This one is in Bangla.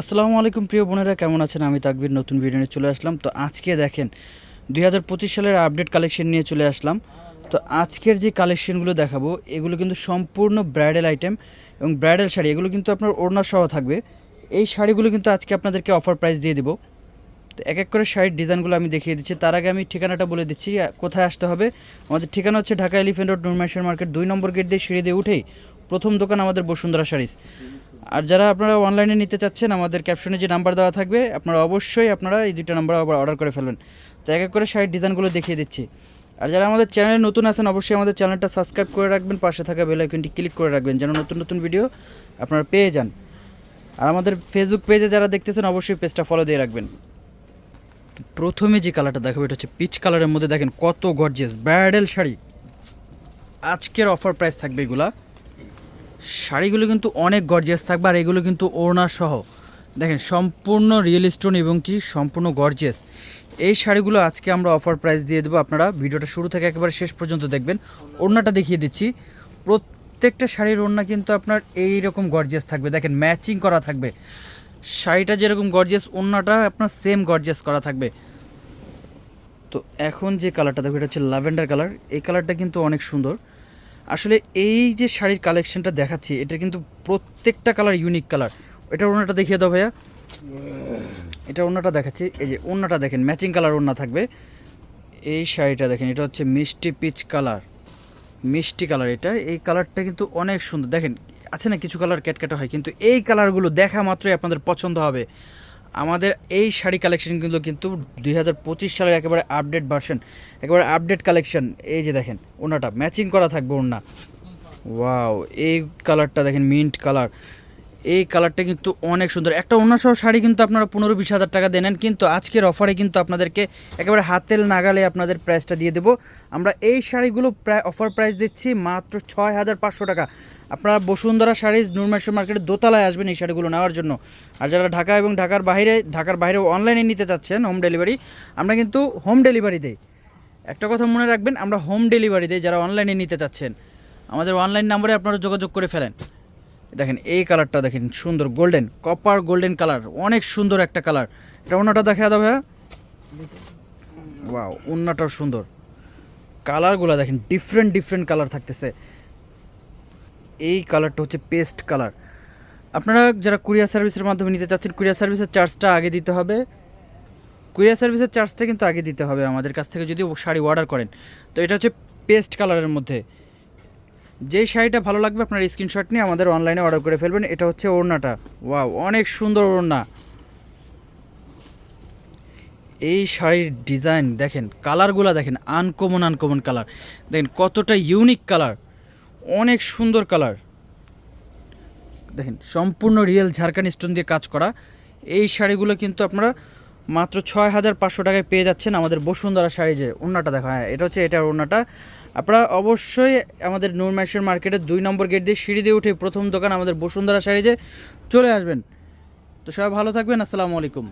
আসসালামু আলাইকুম প্রিয় বোনেরা, কেমন আছেন? আমি তাকবির, নতুন ভিডিও নিয়ে চলে আসলাম। তো আজকে দেখেন, দুই হাজার পঁচিশ সালের আপডেট কালেকশন নিয়ে চলে আসলাম। তো আজকের যে কালেকশনগুলো দেখাবো, এগুলো কিন্তু সম্পূর্ণ ব্রাইডাল আইটেম এবং ব্রাইডাল শাড়ি। এগুলো কিন্তু আপনার ওড়না সহ থাকবে। এই শাড়িগুলো কিন্তু আজকে আপনাদেরকে অফার প্রাইস দিয়ে দেবো। তো এক এক করে শাড়ির ডিজাইনগুলো আমি দেখিয়ে দিচ্ছি। তার আগে আমি ঠিকানাটা বলে দিচ্ছি কোথায় আসতে হবে। আমাদের ঠিকানা হচ্ছে ঢাকা এলিফেন্ট রোড নুরমেশন মার্কেট, দুই নম্বর গেট দিয়ে সিঁড়ি দিয়ে উঠেই প্রথম দোকান আমাদের বসুন্ধরা শাড়িস। আর যারা আপনারা অনলাইনে নিতে চাচ্ছেন, আমাদের ক্যাপশনে যে নাম্বার দেওয়া থাকবে, আপনারা অবশ্যই আপনারা এই দুইটা নাম্বার আবার অর্ডার করে ফেলবেন। তো এক এক করে শাড়ির ডিজাইনগুলো দেখিয়ে দিচ্ছি। আর যারা আমাদের চ্যানেলে নতুন আছেন, অবশ্যই আমাদের চ্যানেলটা সাবস্ক্রাইব করে রাখবেন, পাশে থাকা বেল আইকনটি ক্লিক করে রাখবেন, যেন নতুন নতুন ভিডিও আপনারা পেয়ে যান। আর আমাদের ফেসবুক পেজে যারা দেখতেছেন, অবশ্যই পেজটা ফলো দিয়ে রাখবেন। প্রথমে যে কালারটা দেখাবো, এটা হচ্ছে পিচ কালারের মধ্যে দেখেন কত গর্জিয়াস ব্রাইডাল শাড়ি। আজকের অফার প্রাইস থাকবে এগুলা শাড়িগুলো কিন্তু অনেক গর্জিয়াস থাকবে আর এগুলো কিন্তু ওড়না সহ। দেখেন, সম্পূর্ণ রিয়েল স্টোন এবং কি, সম্পূর্ণ গর্জিয়াস এই শাড়িগুলো আজকে আমরা অফার প্রাইস দিয়ে দেবো। আপনারা ভিডিওটা শুরু থেকে একেবারে শেষ পর্যন্ত দেখবেন। ওড়নাটা দেখিয়ে দিচ্ছি। প্রত্যেকটা শাড়ির ওড়না কিন্তু আপনার এই রকম গর্জিয়াস থাকবে। দেখেন ম্যাচিং করা থাকবে। শাড়িটা যেরকম গর্জিয়াস ওড়নাটা আপনার সেম গর্জিয়াস করা থাকবে। তো এখন যে কালারটা দেখো, এটা হচ্ছে ল্যাভেন্ডার কালার এই কালারটা কিন্তু অনেক সুন্দর। আসলে এই যে শাড়ির কালেকশনটা দেখাচ্ছি, এটা কিন্তু প্রত্যেকটা কালার ইউনিক কালার এটা ওনাটা দেখিয়ে দাও ভাইয়া। এটা ওনাটা দেখাচ্ছি। এই যে ওনাটা দেখেন ম্যাচিং কালার ওনা থাকবে। এই শাড়িটা দেখেন, এটা হচ্ছে মিষ্টি পিচ কালার মিষ্টি কালার এটা। এই কালারটা কিন্তু অনেক সুন্দর। দেখেন, আছে না, কিছু কালার ক্যাটক্যাটা হয়, কিন্তু এই কালারগুলো দেখা মাত্রই আপনাদের পছন্দ হবে। আমাদের এই শাড়ি কালেকশনগুলো কিন্তু দুই হাজার পঁচিশ সালের একেবারে আপডেট ভার্সন একেবারে আপডেট কালেকশন এই যে দেখেন ওনাটা ম্যাচিং করা থাকবে ওনা ওয়াও এই কালারটা দেখেন মিন্ট কালার এই কালারটা কিন্তু অনেক সুন্দর। একটা অন্য সহ শাড়ি কিন্তু আপনারা পনেরো বিশ হাজার টাকা দেনেন কিন্তু আজকের অফারে কিন্তু আপনাদেরকে একেবারে হাতের নাগালে আপনাদের প্রাইসটা দিয়ে দেবো। আমরা এই শাড়িগুলো প্রায় অফার প্রাইস দিচ্ছি মাত্র ছয় হাজার পাঁচশো টাকা। আপনারা বসুন্ধরা শাড়িজ নুরমেশ্বর মার্কেটের দোতলায় আসবেন এই শাড়িগুলো নেওয়ার জন্য। আর যারা ঢাকা এবং ঢাকার বাইরে ঢাকার বাইরে অনলাইনে নিতে চাচ্ছেন হোম ডেলিভারি আমরা কিন্তু হোম ডেলিভারি দেই। একটা কথা মনে রাখবেন, আমরা হোম ডেলিভারি দেই যারা অনলাইনে নিতে চাচ্ছেন। আমাদের অনলাইন নাম্বারে আপনারা যোগাযোগ করে ফেলেন। দেখেন এই কালারটা দেখেন, সুন্দর গোল্ডেন কপার গোল্ডেন কালার, অনেক সুন্দর একটা কালার। এটা অন্যটা দেখা দাও ভাইয়া ওয়াও অন্যটাও সুন্দর। কালারগুলো দেখেন ডিফারেন্ট ডিফারেন্ট কালার থাকতেছে। এই কালারটা হচ্ছে পেস্ট কালার। আপনারা যারা কুরিয়ার সার্ভিসের মাধ্যমে নিতে চাচ্ছেন, কুরিয়ার সার্ভিসের চার্জটা আগে দিতে হবে। কুরিয়ার সার্ভিসের চার্জটা কিন্তু আগে দিতে হবে আমাদের কাছ থেকে, যদি শাড়ি অর্ডার করেন। তো এটা হচ্ছে পেস্ট কালারের মধ্যে। যেই শাড়িটা ভালো লাগবে আপনার স্ক্রিনশট নিয়ে আমাদের অনলাইনে অর্ডার করে ফেলবেন, এটা হচ্ছে ওড়নাটা। ওয়াও অনেক সুন্দর ওড়না। এই শাড়ির ডিজাইন দেখেন কালারগুলো দেখেন আনকমন আনকমন কালার দেখেন কতটা ইউনিক কালার অনেক সুন্দর কালার দেখেন, সম্পূর্ণ রিয়েল ঝাড়খান্ড স্টোন দিয়ে কাজ করা। এই শাড়িগুলো কিন্তু আপনারা মাত্র ছয় হাজার পাঁচশো টাকায় পেয়ে যাচ্ছেন আমাদের বসুন্ধরা শাড়ি যে ওড়নাটা দেখো। হ্যাঁ এটা হচ্ছে এটার ওড়নাটা। আপনারা অবশ্যই আমাদের নূরমাইশের মার্কেটের দুই নম্বর গেট দিয়ে সিঁড়ি দিয়ে উঠে প্রথম দোকান আমাদের বসুন্ধরা সাইজে চলে আসবেন। তো সবাই ভালো থাকবেন, আসসালামু আলাইকুম।